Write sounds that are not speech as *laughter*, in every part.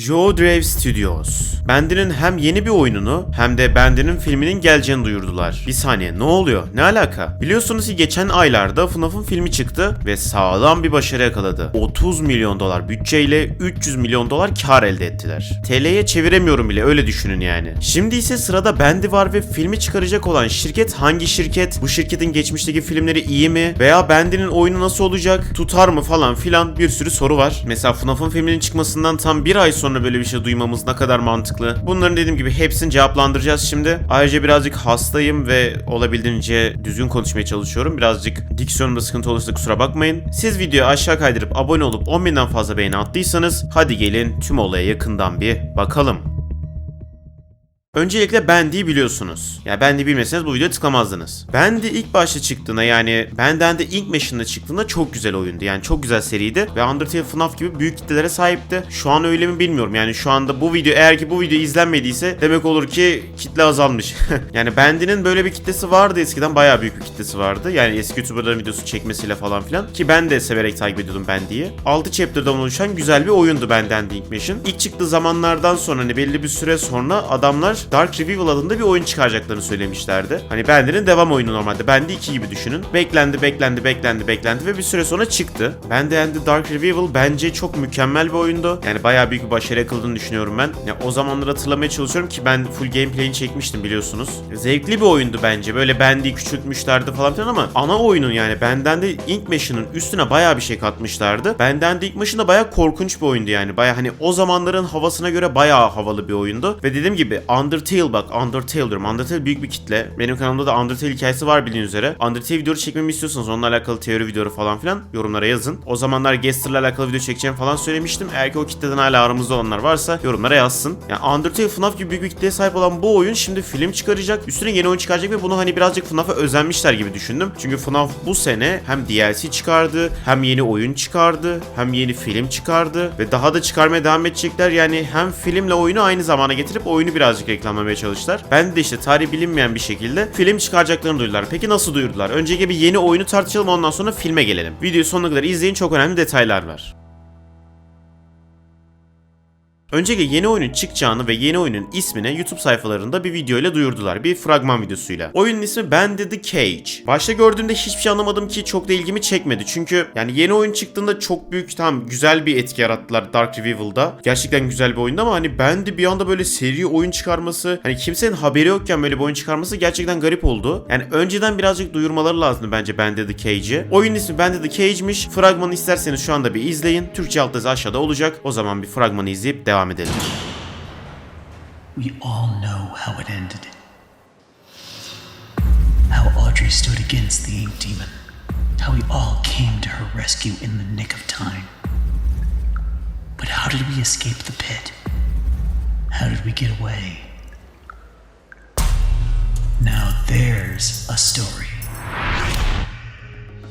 Joe Drave Studios. Bendi'nin hem yeni bir oyununu hem de Bendi'nin filminin geleceğini duyurdular. Bir saniye ne oluyor? Ne alaka? Biliyorsunuz ki geçen aylarda FNAF'ın filmi çıktı ve sağlam bir başarı yakaladı. 30 milyon dolar bütçeyle 300 milyon dolar kar elde ettiler. TL'ye çeviremiyorum bile öyle düşünün yani. Şimdi ise sırada Bendi var ve filmi çıkaracak olan şirket hangi şirket? Bu şirketin geçmişteki filmleri iyi mi? Veya Bendi'nin oyunu nasıl olacak? Tutar mı falan filan bir sürü soru var. Mesela FNAF'ın filminin çıkmasından tam bir ay sonra böyle bir şey duymamız ne kadar mantıklı. Bunların dediğim gibi hepsini cevaplandıracağız şimdi. Ayrıca birazcık hastayım ve olabildiğince düzgün konuşmaya çalışıyorum. Birazcık diksiyonumda sıkıntı olursa kusura bakmayın. Siz videoyu aşağı kaydırıp abone olup 10.000'den fazla beğeni attıysanız hadi gelin tüm olaya yakından bir bakalım. Öncelikle Bendy'yi biliyorsunuz. Ya Bendy bilmeseniz bu videoya tıklamazdınız. Bendy ilk başta çıktığında yani Benden de Ink Machine'da çıktığında çok güzel oyundu. Yani çok güzel seriydi ve Undertale FNAF gibi büyük kitlelere sahipti. Şu an öyle mi bilmiyorum. Yani şu anda bu video eğer ki bu video izlenmediyse demek olur ki kitle azalmış. *laughs* yani Bendy'nin böyle bir kitlesi vardı eskiden bayağı büyük bir kitlesi vardı. Yani eski YouTuber'ların videosu çekmesiyle falan filan. Ki ben de severek takip ediyordum Bendy'yi. 6 chapter'dan oluşan güzel bir oyundu Benden de Ink Machine. İlk çıktığı zamanlardan sonra hani belli bir süre sonra adamlar Dark Revival adında bir oyun çıkaracaklarını söylemişlerdi. Hani Bender'in devam oyunu normalde. Bende 2 gibi düşünün. Beklendi, beklendi, beklendi, beklendi ve bir süre sonra çıktı. Bende and the Dark Revival bence çok mükemmel bir oyundu. Yani bayağı büyük bir başarı yakaladığını düşünüyorum ben. Ya o zamanları hatırlamaya çalışıyorum ki ben full gameplay'ini çekmiştim biliyorsunuz. Zevkli bir oyundu bence. Böyle Bendy'yi küçültmüşlerdi falan filan ama ana oyunun yani benden de Ink Machine'ın üstüne bayağı bir şey katmışlardı. Benden de Ink Machine bayağı korkunç bir oyundu yani. Bayağı hani o zamanların havasına göre bayağı havalı bir oyundu. Ve dediğim gibi Undertale bak Undertale diyorum. Undertale büyük bir kitle. Benim kanalımda da Undertale hikayesi var bildiğiniz üzere. Undertale videoları çekmemi istiyorsanız onunla alakalı teori videoları falan filan yorumlara yazın. O zamanlar Gaster'la alakalı video çekeceğim falan söylemiştim. Eğer ki o kitleden hala aramızda olanlar varsa yorumlara yazsın. Yani Undertale FNAF gibi büyük bir kitleye sahip olan bu oyun şimdi film çıkaracak. Üstüne yeni oyun çıkaracak ve bunu hani birazcık FNAF'a özenmişler gibi düşündüm. Çünkü FNAF bu sene hem DLC çıkardı, hem yeni oyun çıkardı, hem yeni film çıkardı ve daha da çıkarmaya devam edecekler. Yani hem filmle oyunu aynı zamana getirip oyunu birazcık reklamlamaya çalıştılar. Ben de işte tarih bilinmeyen bir şekilde film çıkaracaklarını duyurdular. Peki nasıl duyurdular? Öncelikle bir yeni oyunu tartışalım ondan sonra filme gelelim. Videoyu sonuna kadar izleyin çok önemli detaylar var. Öncelikle yeni oyunun çıkacağını ve yeni oyunun ismini YouTube sayfalarında bir video ile duyurdular. Bir fragman videosuyla. Oyunun ismi Band the Cage. Başta gördüğümde hiçbir şey anlamadım ki çok da ilgimi çekmedi. Çünkü yani yeni oyun çıktığında çok büyük tam güzel bir etki yarattılar Dark Revival'da. Gerçekten güzel bir oyundu ama hani Band'i bir anda böyle seri oyun çıkarması, hani kimsenin haberi yokken böyle bir oyun çıkarması gerçekten garip oldu. Yani önceden birazcık duyurmaları lazımdı bence Band the Cage'i. Oyunun ismi Band the Cage'miş. Fragmanı isterseniz şu anda bir izleyin. Türkçe altyazı aşağıda olacak. O zaman bir fragmanı izleyip devam edelim. We all know how it ended. How Audrey stood against the Ink Demon. How we all came to her rescue in the nick of time. But how did we escape the pit? How did we get away? Now there's a story.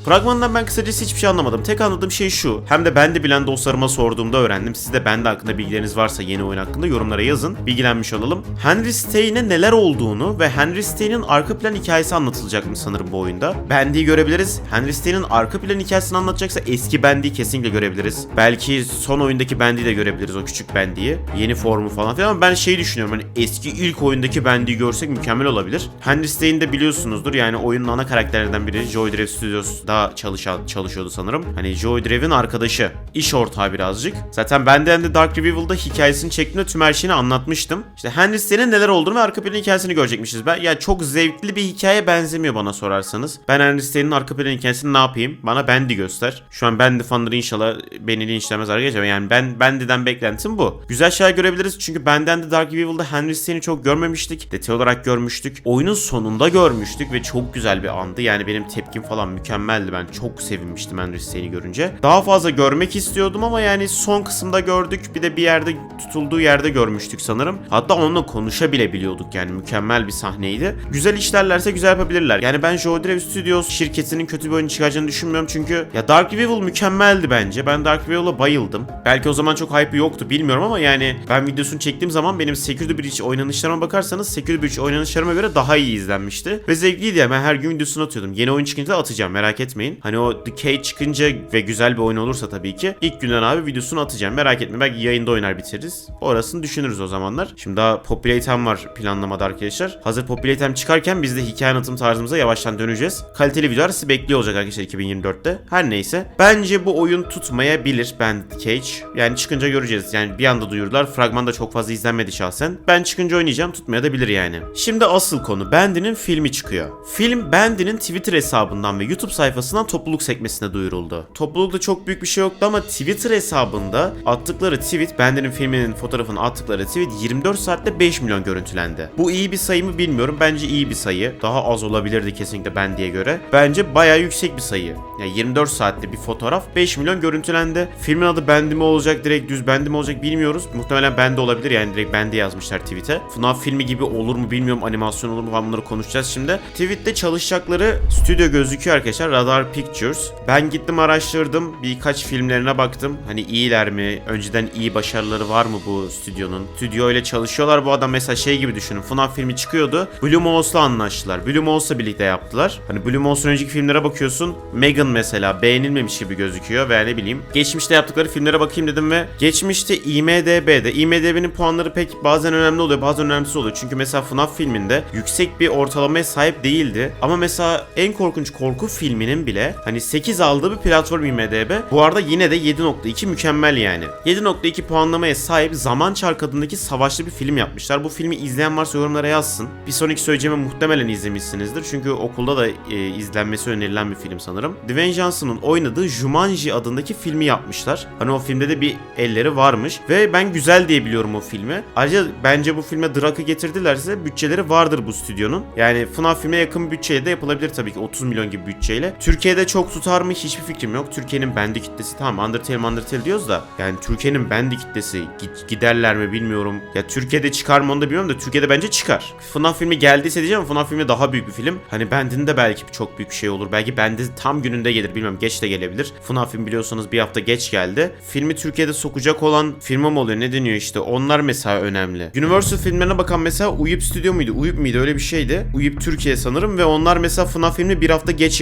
Fragmandan ben kısacası hiçbir şey anlamadım. Tek anladığım şey şu. Hem de ben de bilen dostlarıma sorduğumda öğrendim. Siz de bende hakkında bilgileriniz varsa yeni oyun hakkında yorumlara yazın. Bilgilenmiş olalım. Henry Stein'e neler olduğunu ve Henry Stein'in arka plan hikayesi anlatılacakmış sanırım bu oyunda. Bendy'yi görebiliriz. Henry Stein'in arka plan hikayesini anlatacaksa eski Bendy'yi kesinlikle görebiliriz. Belki son oyundaki Bendy'yi de görebiliriz o küçük Bendy'yi. Yeni formu falan filan ama ben şeyi düşünüyorum hani eski ilk oyundaki Bendy'yi görsek mükemmel olabilir. Henry Stein de biliyorsunuzdur yani oyunun ana karakterlerinden biri Joy Drive Studios'da çalışan, çalışıyordu sanırım. Hani Joy Drive'in arkadaşı. iş ortağı birazcık. Zaten ben de The Dark Revival'da hikayesini çektiğimde tüm her şeyini anlatmıştım. İşte Henry neler olduğunu ve arka plan hikayesini görecekmişiz. Ben ya çok zevkli bir hikaye benzemiyor bana sorarsanız. Ben Henry arka plan hikayesini ne yapayım? Bana Bendy göster. Şu an Bendy fanları inşallah beni linçlemez arkadaşlar. Yani ben Bendy'den beklentim bu. Güzel şeyler görebiliriz çünkü benden de Dark Revival'da Henry Stein'i çok görmemiştik. Detay olarak görmüştük. Oyunun sonunda görmüştük ve çok güzel bir andı. Yani benim tepkim falan mükemmeldi. Ben çok sevinmiştim Henry Stein'i görünce. Daha fazla görmek istiyordum ama yani son kısımda gördük. Bir de bir yerde tutulduğu yerde görmüştük sanırım. Hatta onunla konuşabilebiliyorduk yani mükemmel bir sahneydi. Güzel işlerlerse güzel yapabilirler. Yani ben Joe Drive Studios şirketinin kötü bir oyun çıkaracağını düşünmüyorum çünkü ya Dark Revival mükemmeldi bence. Ben Dark Revival'a bayıldım. Belki o zaman çok hype yoktu bilmiyorum ama yani ben videosunu çektiğim zaman benim Security Breach oynanışlarıma bakarsanız Security Breach oynanışlarıma göre daha iyi izlenmişti. Ve zevkliydi ya ben her gün videosunu atıyordum. Yeni oyun çıkınca da atacağım merak etmeyin. Etmeyin. Hani o Decay çıkınca ve güzel bir oyun olursa tabii ki ilk günden abi videosunu atacağım. Merak etme belki yayında oynar bitiririz. Orasını düşünürüz o zamanlar. Şimdi daha Popüle Item var planlamada arkadaşlar. Hazır Popüle Item çıkarken biz de hikaye anlatım tarzımıza yavaştan döneceğiz. Kaliteli videolar sizi bekliyor olacak arkadaşlar 2024'te. Her neyse. Bence bu oyun tutmayabilir Bandit Cage. Yani çıkınca göreceğiz. Yani bir anda duyurdular. Fragman da çok fazla izlenmedi şahsen. Ben çıkınca oynayacağım. Tutmayabilir yani. Şimdi asıl konu. Bandy'nin filmi çıkıyor. Film Bandy'nin Twitter hesabından ve YouTube sayfasından topluluk sekmesine duyuruldu. Toplulukta çok büyük bir şey yoktu ama Twitter hesabında attıkları tweet, Bandy'nin filminin fotoğrafını attıkları tweet 24 saatte 5 milyon görüntülendi. Bu iyi bir sayı mı bilmiyorum. Bence iyi bir sayı. Daha az olabilirdi kesinlikle Bandy'ye göre. Bence bayağı yüksek bir sayı. Yani 24 saatte bir fotoğraf 5 milyon görüntülendi. Filmin adı Bandy mi olacak, direkt düz Bandy mi olacak bilmiyoruz. Muhtemelen Bandy olabilir yani direkt Bandy yazmışlar tweet'e. FNAF filmi gibi olur mu bilmiyorum, animasyon olur mu falan bunları konuşacağız şimdi. Tweet'te çalışacakları stüdyo gözüküyor arkadaşlar. Radar Pictures. Ben gittim araştırdım. Birkaç filmlerine baktım. Hani iyiler mi? Önceden iyi başarıları var mı bu stüdyonun? Stüdyo ile çalışıyorlar. Bu adam mesela şey gibi düşünün. FNAF filmi çıkıyordu. Blumhouse'la anlaştılar. Blumhouse'la birlikte yaptılar. Hani Blumhouse'un önceki filmlere bakıyorsun. Megan mesela beğenilmemiş gibi gözüküyor veya ne bileyim. Geçmişte yaptıkları filmlere bakayım dedim ve geçmişte IMDB'de IMDB'nin puanları pek bazen önemli oluyor bazen önemsiz oluyor. Çünkü mesela FNAF filminde yüksek bir ortalamaya sahip değildi. Ama mesela en korkunç korku filminin bile hani 8 aldığı bir platform IMDB. Bu arada yine de 7.2 mükemmel yani. 7.2 puanlamaya sahip Zaman Çark adındaki savaşlı bir film yapmışlar. Bu filmi izleyen varsa yorumlara yazsın. Bir sonraki söyleyeceğimi muhtemelen izlemişsinizdir. Çünkü okulda da e, izlenmesi önerilen bir film sanırım. Dwayne Johnson'ın oynadığı Jumanji adındaki filmi yapmışlar. Hani o filmde de bir elleri varmış. Ve ben güzel diye biliyorum o filmi. Ayrıca bence bu filme Drak'ı getirdilerse bütçeleri vardır bu stüdyonun. Yani FNAF filme yakın bütçeye de yapılabilir tabii ki 30 milyon gibi bütçeyle. Türkiye'de çok tutar mı hiçbir fikrim yok. Türkiye'nin bendi kitlesi tamam Undertale Undertale diyoruz da yani Türkiye'nin bendi kitlesi gi- giderler mi bilmiyorum. Ya Türkiye'de çıkar mı onu da bilmiyorum da Türkiye'de bence çıkar. FNAF filmi geldiyse diyeceğim FNAF filmi daha büyük bir film. Hani bendinde belki çok büyük bir şey olur. Belki bendi tam gününde gelir bilmiyorum geç de gelebilir. FNAF film biliyorsanız bir hafta geç geldi. Filmi Türkiye'de sokacak olan firma mı oluyor ne deniyor işte onlar mesela önemli. Universal filmlerine bakan mesela Uyup Stüdyo muydu? Uyup muydu öyle bir şeydi. Uyup Türkiye sanırım ve onlar mesela FNAF filmi bir hafta geç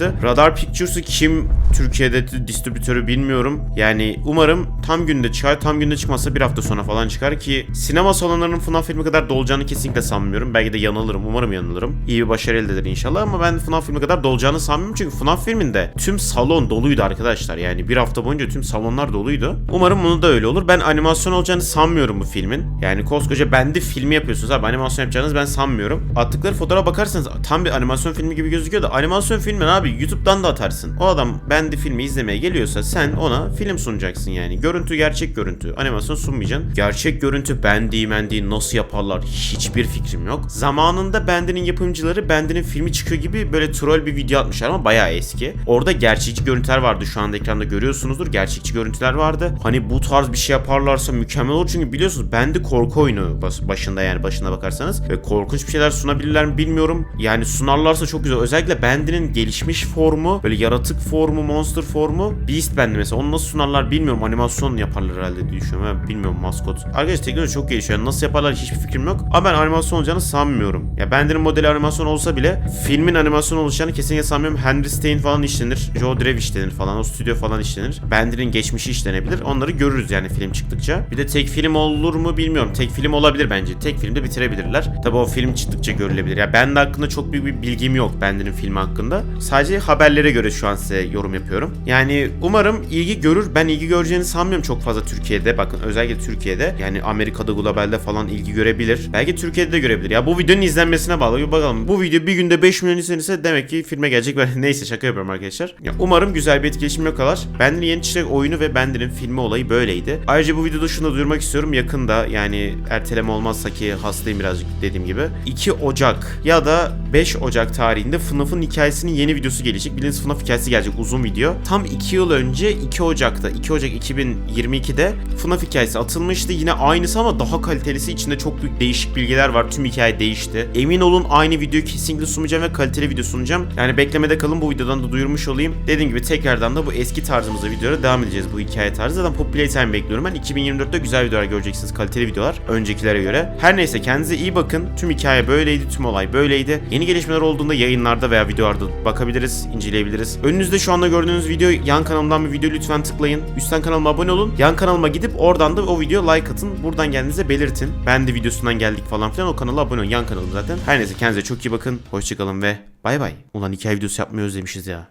yayınlatmıştı. Radar Pictures'ı kim Türkiye'de distribütörü bilmiyorum. Yani umarım tam günde çıkar. Tam günde çıkmazsa bir hafta sonra falan çıkar ki sinema salonlarının FNAF filmi kadar dolacağını kesinlikle sanmıyorum. Belki de yanılırım. Umarım yanılırım. İyi bir başarı elde eder inşallah ama ben FNAF filmi kadar dolacağını sanmıyorum. Çünkü FNAF filminde tüm salon doluydu arkadaşlar. Yani bir hafta boyunca tüm salonlar doluydu. Umarım bunu da öyle olur. Ben animasyon olacağını sanmıyorum bu filmin. Yani koskoca bendi filmi yapıyorsunuz abi. Animasyon yapacağınızı ben sanmıyorum. Attıkları fotoğrafa bakarsanız tam bir animasyon filmi gibi gözüküyor da animasyon filmi ne abi YouTube'dan da atarsın. O adam bendi filmi izlemeye geliyorsa sen ona film sunacaksın yani. Görüntü gerçek görüntü. Animasyon sunmayacaksın. Gerçek görüntü bendi mendi nasıl yaparlar hiçbir fikrim yok. Zamanında bendinin yapımcıları bendinin filmi çıkıyor gibi böyle troll bir video atmışlar ama bayağı eski. Orada gerçekçi görüntüler vardı şu anda ekranda görüyorsunuzdur. Gerçekçi görüntüler vardı. Hani bu tarz bir şey yaparlarsa mükemmel olur çünkü biliyorsunuz bendi korku oyunu başında yani başına bakarsanız ve korkunç bir şeyler sunabilirler mi bilmiyorum. Yani sunarlarsa çok güzel. Özellikle bendinin gelişmiş formu, böyle yaratık formu, monster formu, Beast bendi mesela. Onu nasıl sunarlar bilmiyorum. Animasyon yaparlar herhalde diye düşünüyorum. Ben bilmiyorum maskot. Arkadaşlar teknoloji çok gelişiyor. Nasıl yaparlar hiçbir fikrim yok. Ama ben animasyon olacağını sanmıyorum. Ya bendinin modeli animasyon olsa bile filmin animasyon olacağını kesinlikle sanmıyorum. Henry Stein falan işlenir. Joe Drev işlenir falan. O stüdyo falan işlenir. Bendinin geçmişi işlenebilir. Onları görürüz yani film çıktıkça. Bir de tek film olur mu bilmiyorum. Tek film olabilir bence. Tek filmde bitirebilirler. Tabi o film çıktıkça görülebilir. Ya ben de hakkında çok büyük bir bilgim yok Bendinin filmi hakkında. Sadece haberlere göre şu an size yorum yapıyorum. Yani umarım ilgi görür. Ben ilgi göreceğini sanmıyorum çok fazla Türkiye'de. Bakın özellikle Türkiye'de. Yani Amerika'da, globalde falan ilgi görebilir. Belki Türkiye'de de görebilir. Ya bu videonun izlenmesine bağlı. Bir bakalım. Bu video bir günde 5 milyon izlenirse demek ki filme gelecek. *laughs* Neyse şaka yapıyorum arkadaşlar. Ya umarım güzel bir etkileşim yakalar. Bendinin yeni çıkacak oyunu ve Bendinin filmi olayı böyleydi. Ayrıca bu videoda şunu da duyurmak istiyorum. Yakında yani erteleme olmazsa ki hastayım birazcık dediğim gibi. 2 Ocak ya da 5 Ocak tarihinde FNAF'ın hikayesinin yeni videosu gelecek. Bildiğiniz FNAF hikayesi gelecek uzun video. Tam 2 yıl önce 2 Ocak'ta 2 Ocak 2022'de FNAF hikayesi atılmıştı. Yine aynısı ama daha kalitelisi. içinde çok büyük değişik bilgiler var. Tüm hikaye değişti. Emin olun aynı videoyu kesinlikle sunacağım ve kaliteli video sunacağım. Yani beklemede kalın bu videodan da duyurmuş olayım. Dediğim gibi tekrardan da bu eski tarzımıza videolara devam edeceğiz bu hikaye tarzı. Zaten Populate Time bekliyorum ben. 2024'te güzel videolar göreceksiniz. Kaliteli videolar. Öncekilere göre. Her neyse kendinize iyi bakın. Tüm hikaye böyleydi. Tüm olay böyleydi. Yeni gelişmeler olduğunda yayınlarda veya videolarda bakabilirsiniz konuşabiliriz, inceleyebiliriz. Önünüzde şu anda gördüğünüz video yan kanalımdan bir video lütfen tıklayın. Üstten kanalıma abone olun. Yan kanalıma gidip oradan da o videoya like atın. Buradan kendinize belirtin. Ben de videosundan geldik falan filan o kanala abone olun. Yan kanalım zaten. Her neyse kendinize çok iyi bakın. Hoşçakalın ve bay bay. Ulan hikaye videosu yapmayı özlemişiz ya.